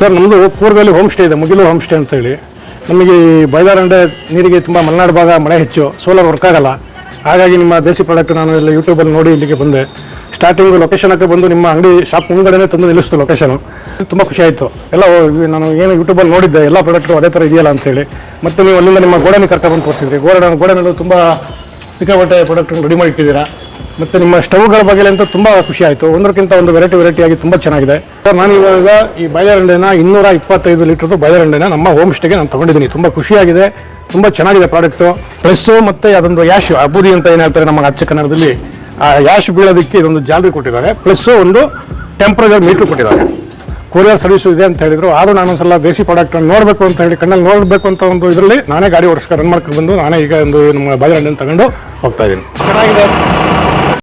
Sir ನಮ್ಮದು ಪೂರ್ವದಲ್ಲಿ home stay ಇದೆ, ಮುಗಿಲು ಹೋಮ್ ಸ್ಟೇ ಅಂತ ಹೇಳಿ ನಮಗೆ ಈ ಬೈಲಾರಂಡೆ ನೀರಿಗೆ ತುಂಬ ಮಲೆನಾಡು ಭಾಗ ಮಳೆ ಹೆಚ್ಚು ಸೋಲಾರ್ ವರ್ಕ್ ಆಗಲ್ಲ. ಹಾಗಾಗಿ ನಿಮ್ಮ ದೇಸಿ ಪ್ರಾಡಕ್ಟ್ ನಾನು ಎಲ್ಲ ಯೂಟ್ಯೂಬಲ್ಲಿ ನೋಡಿ ಇಲ್ಲಿಗೆ ಬಂದೆ. ಸ್ಟಾರ್ಟಿಂಗ್ ಲೊಕೇಶನ್ ಹಾಕಿ ಬಂದು ನಿಮ್ಮ ಅಂಗಡಿ ಶಾಪ್ ಮುಂಗಡೆನೇ ತಂದು ನಿಲ್ಲಿಸ್ತು ಲೊಕೇಶನು ತುಂಬ ಖುಷಿ ಆಯಿತು. ಎಲ್ಲ ನಾನು ಏನು ಯೂಟ್ಯೂಬಲ್ಲಿ ನೋಡಿದ್ದೆ, ಎಲ್ಲ ಪ್ರಾಡಕ್ಟು ಅದೇ ಥರ ಇದೆಯಲ್ಲ ಅಂತೇಳಿ. ಮತ್ತು ನೀವು ಅಲ್ಲಿಂದ ನಿಮ್ಮ ಗೋಡನಿ ಕರ್ಕೊಂಡು ತೋರಿಸಿದ್ರಿ ಗೋಡೆ ಗೋಡನಲ್ಲೂ ತುಂಬ ಸಿಕ್ಕಾಪಟ್ಟೆ ಪ್ರಾಡಕ್ಟ್ ರೆಡಿ ಮಾಡಿ ಇಟ್ಟಿದ್ದೀರಾ ಮತ್ತು ನಿಮ್ಮ ಸ್ಟವ್ಗಳ ಬಗ್ಗೆ ಅಂತೂ ತುಂಬ ಖುಷಿ ಆಯಿತು. ಒಂದಕ್ಕಿಂತ ಒಂದು ವೆರೈಟಿ ವೆರೈಟಿ ಆಗಿ ತುಂಬ ಚೆನ್ನಾಗಿದೆ. ನಾನು ಇವಾಗ ಈ ಬಾಳೆಹಣ್ಣಿನ ಇನ್ನೂರ ಇಪ್ಪತ್ತೈದು ಲೀಟರ್ದು ಬಾಳೆಹಣ್ಣಿನ ನಮ್ಮ ಹೋಮ್ ಸ್ಟೇಗೆ ನಾನು ತೊಗೊಂಡಿದ್ದೀನಿ. ತುಂಬ ಖುಷಿಯಾಗಿದೆ, ತುಂಬ ಚೆನ್ನಾಗಿದೆ ಪ್ರಾಡಕ್ಟು ಪ್ರೆಸ್ಸು ಮತ್ತು ಅದೊಂದು ಯಾಶ್ ಅಬೂದಿ ಅಂತ ಏನು ಹೇಳ್ತಾರೆ ನಮ್ಮ ಅಚ್ಚ ಕನ್ನಡದಲ್ಲಿ, ಆ ಯಾಶ್ ಬೀಳೋದಕ್ಕೆ ಇದೊಂದು ಜಾಲರಿ ಕೊಟ್ಟಿದ್ದಾರೆ. ಪ್ಲಸ್ಸು ಒಂದು ಟೆಂಪ್ರೇಚರ್ ಮೀಟ್ರ್ ಕೊಟ್ಟಿದ್ದಾರೆ. ಕೊರಿಯರ್ ಸರ್ವಿಸ್ ಇದೆ ಅಂತ ಹೇಳಿದ್ರು. ಆದರೂ ನಾನು ಒಂದ್ಸಲ ದೇಸಿ ಪ್ರಾಡಕ್ಟ್ ನೋಡಬೇಕು ಅಂತ ಹೇಳಿ ಕಣ್ಣಲ್ಲಿ ನೋಡಬೇಕು ಅಂತ ಒಂದು ಇದರಲ್ಲಿ ನಾನೇ ಗಾಡಿ ಓಡಿಸ್ಕೊಂಡು ರನ್ ಮಾಡ್ಕೊಂಡು ಬಂದು ನಾನೇ ಈಗ ಒಂದು ನಮ್ಮ ಬಾಳೆಹಣ್ಣನ್ನು ತಗೊಂಡು ಹೋಗ್ತಾ ಇದ್ದೀನಿ. ಚೆನ್ನಾಗಿದೆ